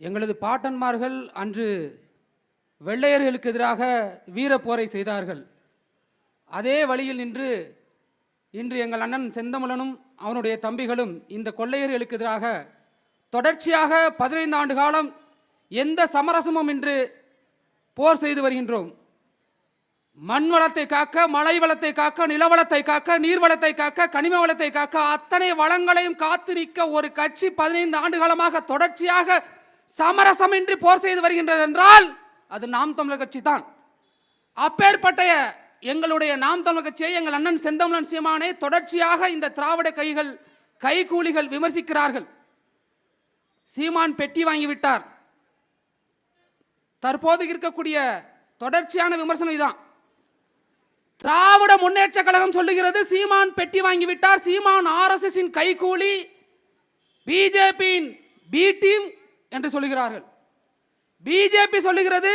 எங்களது பாட்டன்மார்கள் அன்று வெள்ளையர்களுக்கு எதிராக வீரப்போரை செய்தார்கள். அதே வழியில் நின்று இன்று எங்கள் அண்ணன் செந்தமிழனும் அவனுடைய தம்பிகளும் இந்த கொள்ளையர்களுக்கு எதிராக தொடர்ச்சியாக பதினைந்து ஆண்டு காலம் எந்த சமரசமும் இன்று போர் செய்து வருகின்றோம். மண் வளத்தை காக்க மழை வளத்தை காக்க நிலவளத்தை காக்க நீர்வளத்தை காக்க கனிம வளத்தை காக்க அத்தனை வளங்களையும் காத்து நிற்க ஒரு கட்சி பதினைந்து ஆண்டு காலமாக தொடர்ச்சியாக சமரசமின்றி போர் செய்து வருகின்றது என்றால் அது நாம் தமிழர் கட்சி தான். அப்பேற்பட்ட எங்களுடைய நாம் தமிழர் கட்சியை எங்கள் அண்ணன் செந்தமிழன் சீமானை தொடர்ச்சியாக இந்த திராவிட கைகள் கைகூலிகள் விமர்சிக்கிறார்கள். சீமான் பெட்டி வாங்கிவிட்டார் தற்போது இருக்கக்கூடிய தொடர்ச்சியான விமர்சனம் இதுதான் திராவிட முன்னேற்ற கழகம் சொல்லுகிறது சீமான் பெட்டி வாங்கிவிட்டார் சீமான் ஆர்எஸ்எஸின் கைகூலி பிஜேபியின் பி டீம் என்று சொல்லுகிறார்கள். பிஜேபி சொல்லுகிறது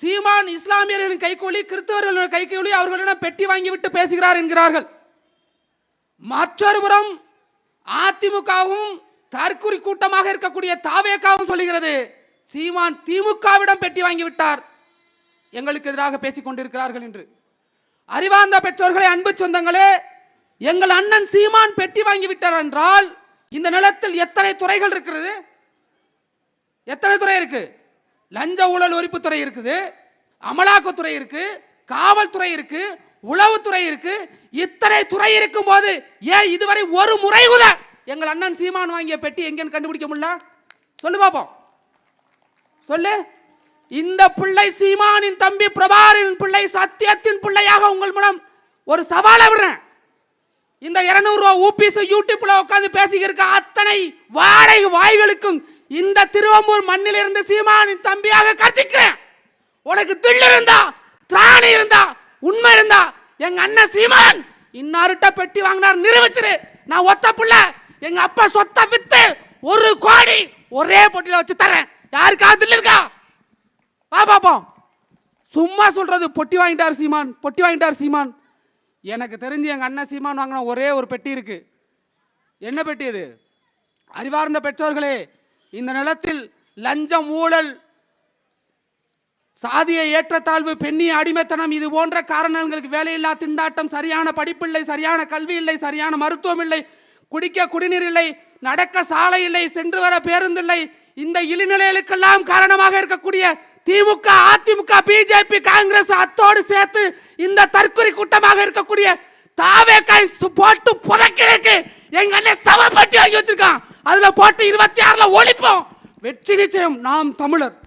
சீமான் இஸ்லாமியர்களின் கைகூலி கிறிஸ்தவர்களின் கைகூலி அவர்களிடம் பெட்டி வாங்கிவிட்டு பேசுகிறார் என்கிறார்கள். மற்றொரு புறம் அதிமுகவும் தற்குறி கூட்டமாக இருக்கக்கூடிய தாவேக்காவும் சொல்லுகிறது சீமான் திமுகவிடம் பெட்டி வாங்கிவிட்டார். எங்களுக்கு எதிராக பேசிக் கொண்டிருக்கிறார்கள் என்று. அறிவார்ந்த பெற்றோர்களே அன்பு சொந்தங்களே எங்கள் அண்ணன் சீமான் பெட்டி வாங்கிவிட்டார் என்றால் இந்த நிலத்தில் எத்தனை துறைகள் இருக்கிறது? எத்தனை துறை இருக்கு? லஞ்ச ஊழல் ஒழிப்புத்துறை இருக்குது அமலாக்கத்துறை இருக்கு காவல்துறை இருக்கு உளவுத்துறை இருக்கு. இத்தனை துறை இருக்கும் போது ஏன் இதுவரை ஒரு முறை கூட எங்கள் அண்ணன் சீமான் வாங்கிய பெட்டி எங்கேன்னு கண்டுபிடிக்க முடியல? சொல்லு பாப்போம். சொல்லு. இந்த பிள்ளை சீமானின் தம்பி பிரபாரின் பிள்ளை சத்தியத்தின் பிள்ளையாக உங்கள் மூலம் ஒரு சவாலை விடுறேன். இந்த 200 ரூபா ஊபிஸ் யூடியூப்ல உட்கார்ந்து பேசிக்கிருக்க அத்தனை வாடகை வாய்களுக்கும் இந்த திருவம்பூர் மண்ணில் இருந்து சீமானின் தம்பியாக கர்ச்சிக்கிறேன் உனக்கு தில் இருந்தா திராணி இருந்தா உண்மை இருந்தா எங்க அண்ணன் சீமான் இன்னாருட்ட பெட்டி வாங்கினார் நிரூபிச்சிரு. நான் ஒத்த புள்ள எங்க அப்பா சொத்தை வித்து ஒரு கோடி ஒரே பொட்டியில் வச்சு தரேன் யாருக்காவது தில் இருக்கா? வா பாப்போம். சும்மா சொல்றது பொட்டி வாங்கிட்டார் சீமான் பொட்டி வாங்கிட்டார் சீமான். எனக்கு தெரிஞ்சு எங்கள் அண்ணன் சீமான் வாங்கின ஒரே ஒரு பெட்டி இருக்கு. என்ன பெட்டி இது? அறிவார்ந்த பெற்றோர்களே இந்த நிலத்தில் லஞ்சம் ஊழல் சாதிய ஏற்றத்தாழ்வு பெண்ணிய அடிமைத்தனம் இது போன்ற காரணங்களுக்கு வேலையில்லா திண்டாட்டம் சரியான படிப்பில்லை சரியான கல்வி இல்லை சரியான மருத்துவம் இல்லை குடிக்க குடிநீர் இல்லை நடக்க சாலை இல்லை சென்று வர பேருந்தில்லை இந்த இழிநிலைகளுக்கெல்லாம் காரணமாக இருக்கக்கூடிய திமுக அதிமுக பிஜேபி காங்கிரஸ் அத்தோடு சேர்த்து இந்த தற்கொலை கூட்டமாக இருக்கக்கூடிய தாவே சு- போட்டு புதைக்கிறதுக்கு எங்க அண்ணன் சமப்பட்டி வாங்கி வச்சிருக்கான். அதில் போட்டு இருபத்தி ஆறில் ஒழிப்போம். வெற்றி நிச்சயம். நாம் தமிழர்.